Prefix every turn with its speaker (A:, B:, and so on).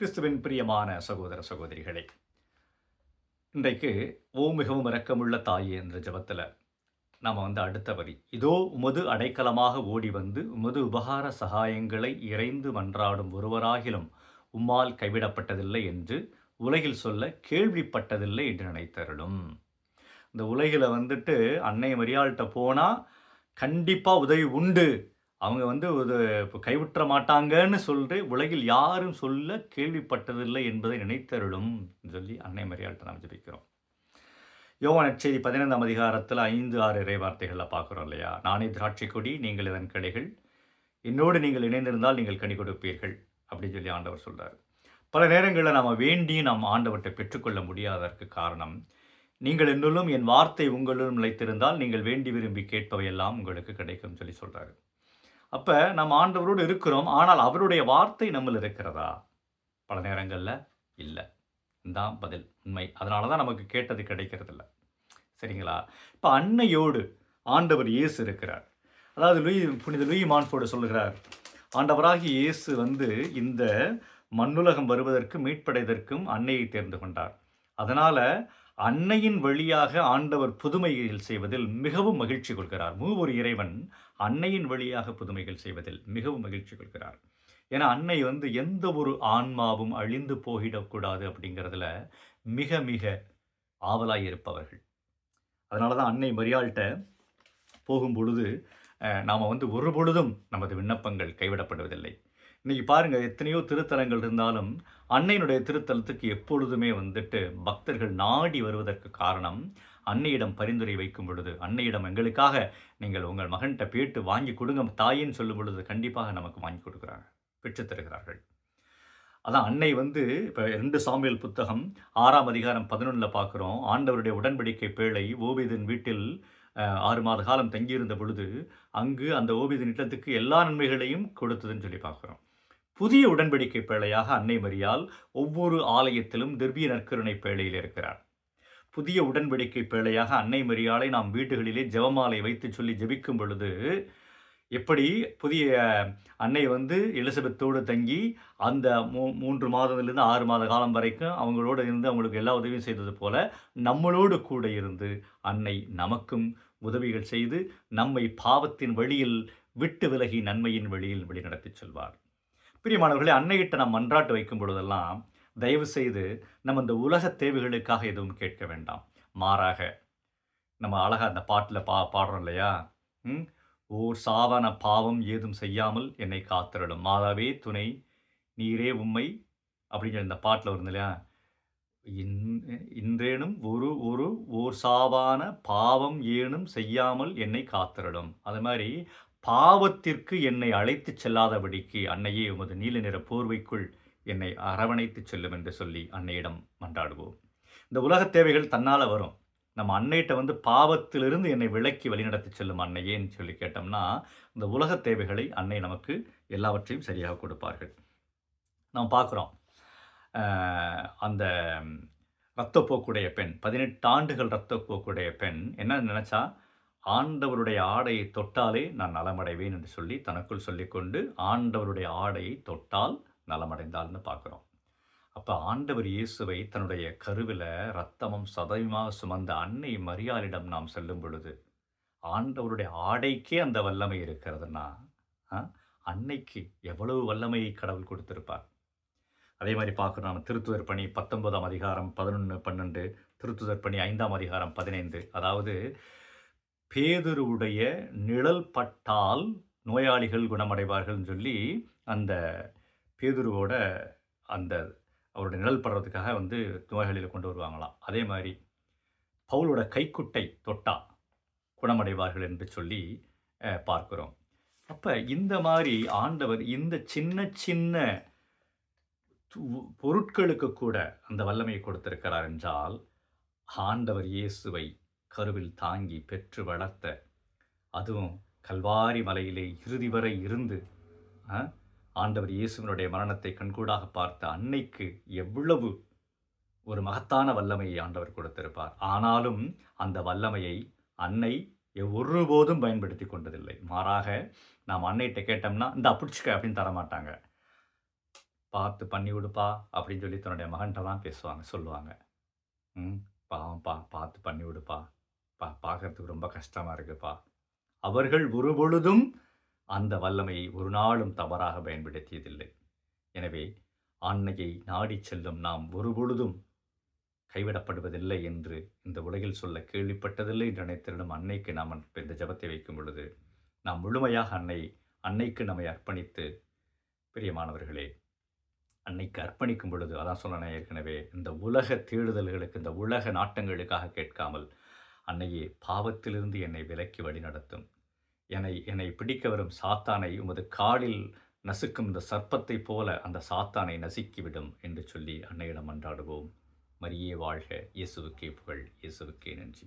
A: கிறிஸ்துவின் பிரியமான சகோதர சகோதரிகளே இன்றைக்கு ஓ மிகவும் இரக்கமுள்ள தாயே என்ற ஜபத்தில் நாம் வந்து அடுத்த வரி இதோ உமது அடைக்கலமாக ஓடி வந்து உமது உபகார சகாயங்களை இறைந்து மன்றாடும் ஒருவராகிலும் உம்மால் கைவிடப்பட்டதில்லை என்று உலகில் சொல்ல கேள்விப்பட்டதில்லை என்று நினைத்தருளும். இந்த உலகில் வந்துட்டு அன்னை மரியாள்கிட்ட போனால் கண்டிப்பாக உதவி உண்டு அவங்க வந்து ஒரு இப்போ கைவிட்ட மாட்டாங்கன்னு சொல்லிட்டு உலகில் யாரும் சொல்ல கேள்விப்பட்டதில்லை என்பதை நினைத்தருளும் சொல்லி அன்னை மரியாதை நாம் ஜபிக்கிறோம். யோவான் நற்செய்தி பதினைந்தாம் அதிகாரத்தில் ஐந்து ஆறு இறை வார்த்தைகளில் பார்க்குறோம் இல்லையா? நானே திராட்சை கொடி நீங்கள் இதன் கிளைகள் என்னோடு நீங்கள் இணைந்திருந்தால் நீங்கள் கனி கொடுப்பீர்கள் அப்படின்னு சொல்லி ஆண்டவர் சொல்கிறார் பல நேரங்களில் நாம் வேண்டி நாம் ஆண்டவர்கிட்ட பெற்றுக்கொள்ள முடியாததற்கு காரணம் நீங்கள் என்னுள்ளும் என் வார்த்தை உங்களிலும் நிலைத்திருந்தால் நீங்கள் வேண்டி விரும்பி கேட்பவையெல்லாம் உங்களுக்கு கிடைக்கும் சொல்லி சொல்கிறாரு அப்போ நம்ம ஆண்டவரோடு இருக்கிறோம் ஆனால் அவருடைய வார்த்தை நம்மள இருக்கிறதா? பல நேரங்களில் இல்லை. தான் பதில் உண்மை. அதனால தான் நமக்கு கேட்டது கிடைக்கிறதில்ல. சரிங்களா? இப்போ அன்னையோடு ஆண்டவர் இயேசு இருக்கிறார். அதாவது லூயி புனித லூயி மான்ஃபோர்டு சொல்லுகிறார் ஆண்டவராகி இயேசு வந்து இந்த மண்ணுலகம் வருவதற்கு மீட்படைவதற்கும் அன்னையை தேர்ந்து கொண்டார். அதனால் அன்னையின் வழியாக ஆண்டவர் புதுமைகள் செய்வதில் மிகவும் மகிழ்ச்சி கொள்கிறார். மூவொரு இறைவன் அன்னையின் வழியாக புதுமைகள் செய்வதில் மிகவும் மகிழ்ச்சி கொள்கிறார். ஏன்னா அன்னை வந்து எந்த ஒரு ஆன்மாவும் அழிந்து போயிடக்கூடாது அப்படிங்கிறதுல மிக மிக ஆவலாய் இருப்பவர்கள். அதனால தான் அன்னை மரியாள்கிட்ட போகும் பொழுது நாம் வந்து ஒரு பொழுதும் நமது விண்ணப்பங்கள் கைவிடப்படுவதில்லை. இன்றைக்கி பாருங்கள் எத்தனையோ திருத்தலங்கள் இருந்தாலும் அன்னையினுடைய திருத்தலத்துக்கு எப்பொழுதுமே வந்துட்டு பக்தர்கள் நாடி வருவதற்கு காரணம் அன்னையிடம் பரிந்துரை வைக்கும் பொழுது. அன்னையிடம் எங்களுக்காக நீங்கள் உங்கள் மகன்கிட்ட பேட்டு வாங்கி கொடுங்க தாயின்னு சொல்லும் பொழுது கண்டிப்பாக நமக்கு வாங்கி கொடுக்குறாங்க பெற்று தருகிறார்கள். அதான் அன்னை வந்து இப்போ ரெண்டு சாமியல் புத்தகம் ஆறாம் அதிகாரம் பதினொன்றில் பார்க்குறோம். ஆண்டவருடைய உடன்படிக்கை பேழை ஓவியதன் வீட்டில் ஆறு மாத காலம் தங்கியிருந்த பொழுது அங்கு அந்த ஓவியதன் நிட்டத்துக்கு எல்லா நன்மைகளையும் கொடுத்ததுன்னு சொல்லி பார்க்குறோம். புதிய உடன்படிக்கை பேழையாக அன்னை மரியால் ஒவ்வொரு ஆலயத்திலும் திவ்ய நற்கருணை பேழையில் இருக்கிறார் புதிய உடன்படிக்கை பேழையாக அன்னை மரியாலை நாம் வீடுகளிலே ஜெபமாலை வைத்து சொல்லி ஜெபிக்கும் பொழுது எப்படி புதிய அன்னை வந்து எலிசபெத்தோடு தங்கி அந்த மூ மூன்று மாதத்திலிருந்து ஆறு மாத காலம் வரைக்கும் அவங்களோடு இருந்து அவங்களுக்கு எல்லா உதவியும் செய்தது போல நம்மளோடு கூட இருந்து அன்னை நமக்கும் உதவிகள் செய்து நம்மை பாவத்தின் வழியில் விட்டு விலகி நன்மையின் வழியில் வழிநடத்தி செல்வார். பிரியமானவர்களே அன்னைகிட்ட நாம் மன்றாட்டு வைக்கும் பொழுதெல்லாம் தயவு செய்து நம்ம இந்த உலக தேவைகளுக்காக எதுவும் கேட்க வேண்டாம். மாறாக நம்ம அழகாக அந்த பாட்டில் பா பாடுறோம் இல்லையா? ஓர் சாவன பாவம் ஏதும் செய்யாமல் என்னை காத்திரடும் மாதாவே துணை நீரே உண்மை அப்படிங்கிற இந்த பாட்டில் வருது இல்லையா? இன்றேனும் ஒரு ஒரு ஓர் சாவான பாவம் ஏனும் செய்யாமல் என்னை காத்திரடும் அது மாதிரி பாவத்திற்கு என்னை அழைத்துச் செல்லாதபடிக்கு அன்னையே உமது நீல நிற போர்வைக்குள் என்னை அரவணைத்துச் செல்லும் என்று சொல்லி அன்னையிடம் மன்றாடுவோம். இந்த உலக தேவைகள் தன்னால் வரும். நம்ம அன்னைகிட்ட வந்து பாவத்திலிருந்து என்னை விலக்கி வழிநடத்தி செல்லும் அன்னையேன்னு சொல்லி கேட்டோம்னா இந்த உலக தேவைகளை அன்னை நமக்கு எல்லாவற்றையும் சரியாக கொடுப்பார்கள். நாம் பார்க்குறோம். அந்த இரத்தப்போக்குடைய பெண் பதினெட்டு ஆண்டுகள் இரத்தப்போக்குடைய பெண் என்ன நினச்சா ஆண்டவருடைய ஆடையை தொட்டாலே நான் நலமடைவேன் என்று சொல்லி தனக்குள் சொல்லிக்கொண்டு ஆண்டவருடைய ஆடையை தொட்டால் நலமடைந்தால்னு பார்க்குறோம். அப்போ ஆண்டவர் இயேசுவை தன்னுடைய கருவில் ரத்தமும் சதயமாக சுமந்த அன்னை மரியாளிடம் நாம் செல்லும் பொழுது ஆண்டவருடைய ஆடைக்கே அந்த வல்லமை இருக்கிறதுனா அன்னைக்கு எவ்வளவு வல்லமையை கடவுள் கொடுத்திருப்பார்? அதே மாதிரி பார்க்குறோம் நம்ம திருத்துதர் பணி பத்தொன்பதாம் அதிகாரம் பதினொன்று பன்னெண்டு திருத்துதர் பணி ஐந்தாம் அதிகாரம் பதினைந்து. அதாவது பேதுருவுடைய நிழல் பட்டால் நோயாளிகள் குணமடைவார்கள்னு சொல்லி அந்த பேதுருவோட அந்த அவருடைய நிழல் படுறதுக்காக வந்து நோயாளியில் கொண்டு வருவாங்களாம். அதே மாதிரி பவுலோட கைக்குட்டை தொட்டா குணமடைவார்கள் என்று சொல்லி பார்க்குறோம். அப்போ இந்த மாதிரி ஆண்டவர் இந்த சின்ன சின்ன பொருட்களுக்கு கூட அந்த வல்லமையை கொடுத்திருக்கிறார் என்றால் ஆண்டவர் இயேசுவை கருவில் தாங்கி பெற்று வளர்த்த அதுவும் கல்வாரி மலையிலே இறுதி வரை இருந்து ஆண்டவர் இயேசுவனுடைய மரணத்தை கண்கூடாக பார்த்த அன்னைக்கு எவ்வளவு ஒரு மகத்தான வல்லமையை ஆண்டவர் கொடுத்திருப்பார். ஆனாலும் அந்த வல்லமையை அன்னை ஒருபோதும் பயன்படுத்தி கொண்டதில்லை. மாறாக நாம் அன்னைகிட்ட கேட்டோம்னா இந்த பிடிச்சிக்க அப்படின்னு தரமாட்டாங்க. பார்த்து பண்ணி விடுப்பா அப்படின்னு சொல்லி தன்னுடைய மகன்கிட்ட தான் பேசுவாங்க சொல்லுவாங்க. ம் பாவம்ப்பா பார்த்து பண்ணி விடுப்பா பா பார்க்கறதுக்கு ரொம்ப கஷ்டமாக இருக்குப்பா. அவர்கள் ஒரு பொழுதும் அந்த வல்லமையை ஒரு நாளும் தவறாக பயன்படுத்தியதில்லை. எனவே அன்னையை நாடிச் செல்லும் நாம் ஒரு பொழுதும் கைவிடப்படுவதில்லை என்று இந்த உலகில் சொல்ல கேள்விப்பட்டதில்லை என்று நினைத்திருடும் அன்னைக்கு நாம் இந்த ஜபத்தை வைக்கும் பொழுது நாம் முழுமையாக அன்னை அன்னைக்கு நம்மை அர்ப்பணித்து பிரியமானவர்களே அன்னைக்கு அர்ப்பணிக்கும் பொழுது அதான் சொன்னேன் ஏற்கனவே இந்த உலக தேடுதல்களுக்கு இந்த உலக நாட்டங்களுக்காக கேட்காமல் அன்னையே பாவத்திலிருந்து என்னை விலக்கி வழி நடத்தும் என்னை என்னை பிடிக்க வரும் சாத்தானை உமது காலில் நசுக்கும் இந்த சர்ப்பத்தைப் போல அந்த சாத்தானை நசுக்கிவிடும் என்று சொல்லி அன்னையிடம் மன்றாடுவோம் மரியே வாழ்க. இயேசுவுக்கே புகழ். இயேசுவுக்கே நன்றி.